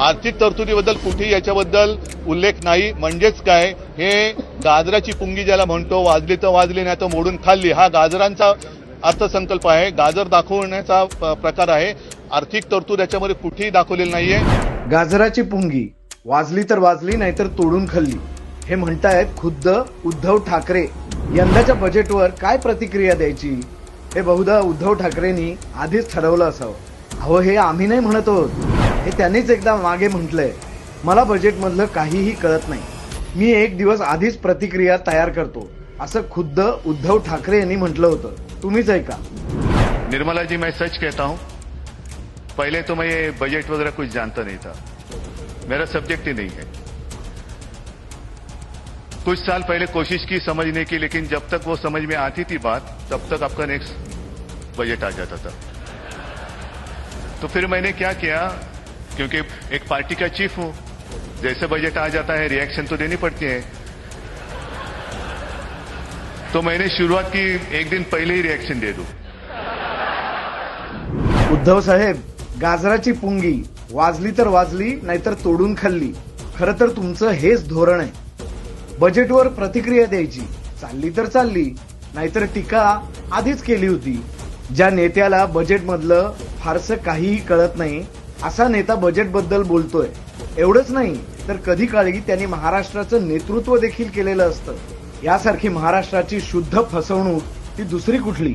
आर्थिक तरतुदीबद्दल कुठेही याच्याबद्दल उल्लेख नाही. म्हणजेच काय? हे गाजराची पुंगी ज्याला म्हणतो वाजली तर वाजली नाही तर मोडून खाल्ली हा गाजरांचा अर्थसंकल्प आहे. गाजर दाखवण्याचा प- प्रकार आहे. आर्थिक तरतूद याच्यामध्ये कुठेही दाखवलेली नाहीये. गाजराची पुंगी वाजली तर वाजली नाहीतर तोडून खाल्ली. हे म्हणतायत खुद्द उद्धव ठाकरे. यंदाच्या बजेटवर काय प्रतिक्रिया द्यायची? हे बहुधा उद्धव ठाकरेंनी आधीच ठरवलं असावं. अहो हे आम्ही नाही म्हणत आहोत. हे त्यांनीच एकदा मागे म्हटलंय. मला बजेटमधलं काहीही कळत नाही. मी एक दिवस आधीच प्रतिक्रिया तयार करतो. असं खुद्द उद्धव ठाकरे यांनी म्हटलं होतं. तुम्हीच ऐका. निर्मला जी मैं सच कहता हूं पहले तो मैं ये बजट वगैरह कुछ जानता नहीं था। मेरा सब्जेक्ट ही नहीं है। कुछ साल पहले कोशिश की समझने की लेकिन जब तक वो समझ में आती थी बात तब तक आपका नेक्स्ट बजट आ जाता था। तो फिर मैंने क्या किया? क्योंकि एक पार्टी का चीफ हूं। जैसे बजट आ जाता है रिएक्शन तो देनी पड़ती है। तो मैंने शुरुआत की एक दिन पहले ही रिएक्शन दे दू। उद्धव साहेब गाजराची पुंगी वाजली तर वाजली नाहीतर तोडून खाल्ली. खरं तर तुमचं हेच धोरण आहे. बजेटवर प्रतिक्रिया द्यायची. चालली तर चालली नाहीतर टीका आधीच केली होती. ज्या नेत्याला बजेटमधलं फारसं काहीही कळत नाही असा नेता बजेटबद्दल बोलतोय. एवढंच नाही तर कधी काळी त्यांनी महाराष्ट्राचं नेतृत्व देखील केलेलं असतं. यासारखी महाराष्ट्राची शुद्ध फसवणूक ती दुसरी कुठली?